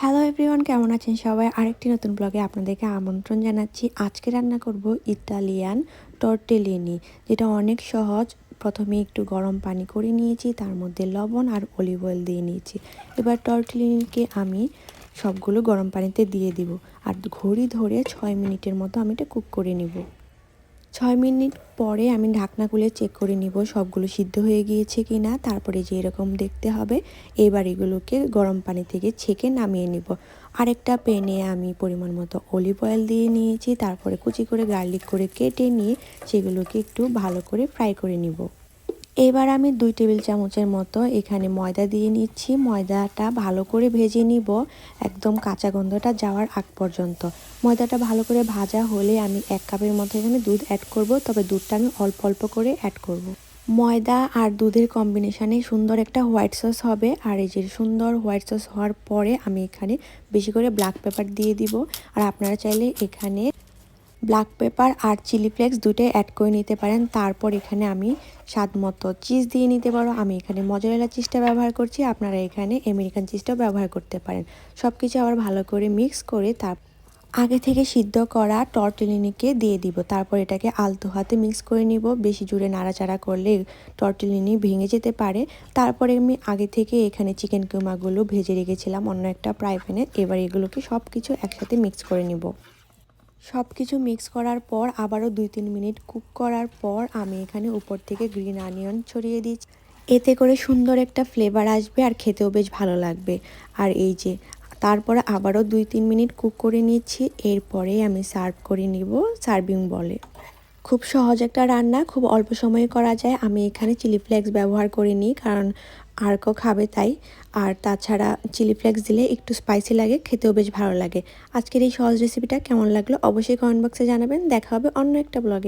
Hello everyone কেমন আছেন সবাই? আরেকটি নতুন ব্লগে আপনাদেরকে আমন্ত্রণ জানাচ্ছি। আজকে রান্না করব ইতালিয়ান টর্টেলিনি যেটা অনেক সহজ। প্রথমে একটু গরম পানি করে নিয়েছি, তার মধ্যে লবণ আর অলিভ অয়েল দিয়ে নিয়েছি। এবার টর্টেলিনিকে আমি সবগুলো গরম পানিতে দিয়ে দিব। আর ঘড়ি ধরে ছয় মিনিটের মতো আমি এটা কুক করে নিব। ছয় মিনিট পরে আমি ঢাকনা খুলে চেক করে নিব সবগুলো সিদ্ধ হয়ে গিয়েছে কি না তারপরে যে এরকম দেখতে হবে, এবার এগুলোকে গরম পানি থেকে ছেঁকে নামিয়ে নিব। আরেকটা প্যানে আমি পরিমাণ মতো অলিভ অয়েল দিয়ে নিয়েছি। তারপরে কুচি করে গার্লিক করে কেটে নিয়ে সেগুলোকে একটু ভালো করে ফ্রাই করে নিব। এবার আমি দুই টেবিল চামচের মতো এখানে ময়দা দিয়ে নিচ্ছি। ময়দাটা ভালো করে ভেজে নিব। একদম কাঁচা গন্ধটা যাওয়ার আগ পর্যন্ত। ময়দাটা ভালো করে ভাজা হলে আমি এক কাপের মতো এখানে দুধ অ্যাড করব, তবে দুধটা আমি অল্প অল্প করে অ্যাড করব। ময়দা আর দুধের কম্বিনেশানে সুন্দর একটা হোয়াইট সস হবে। আর এই যে সুন্দর হোয়াইট সস হওয়ার পরে আমি এখানে বেশি করে ব্ল্যাক পেপার দিয়ে দিব। আর আপনারা চাইলে এখানে ব্ল্যাক পেপার আর চিলি ফ্লেক্স দুটোই অ্যাড করে নিতে পারেন। তারপর এখানে আমি স্বাদ মতো চিজ দিয়ে নিতে পারো। আমি এখানে মজারেলা চিজটা ব্যবহার করছি। আপনারা এখানে আমেরিকান চিজটাও ব্যবহার করতে পারেন। সব কিছু আবার ভালো করে মিক্স করে তার আগে থেকে সিদ্ধ করা টর্টেলিনিকে দিয়ে দিব। তারপর এটাকে আলতো হাতে মিক্স করে নিব। বেশি জুড়ে নাড়াচাড়া করলে টর্টেলিনি ভেঙে যেতে পারে। তারপরে আমি আগে থেকে এখানে চিকেন কিমাগুলো ভেজে রেখেছিলাম অন্য একটা ফ্রাই এবার এগুলোকে সব কিছু একসাথে মিক্স করে নিব। সব কিছু মিক্স করার পর আবারও দুই তিন মিনিট কুক করার পর আমি এখানে উপর থেকে গ্রিন আনিয়ন ছড়িয়ে দিচ্ছি। এতে করে সুন্দর একটা ফ্লেভার আসবে আর খেতেও বেশ ভালো লাগবে। আর এই যে, তারপরে আবারও দুই তিন মিনিট কুক করে নিচ্ছি। এরপরে আমি সার্ভ করে নিব সার্ভিং বলে। খুব সহজ একটা রান্না, খুব অল্প সময়ে করা যায়। আমি এখানে চিলি ফ্লেক্স ব্যবহার করিনি, কারণ আর কেউ খাবে তাই। আর তাছাড়া চিলি ফ্লেক্স দিলে একটু স্পাইসি লাগে, খেতেও বেশ ভালো লাগে। আজকের এই সহজ রেসিপিটা কেমন লাগল অবশ্যই কমেন্ট বক্সে জানাবেন। দেখা হবে অন্য একটা ব্লগে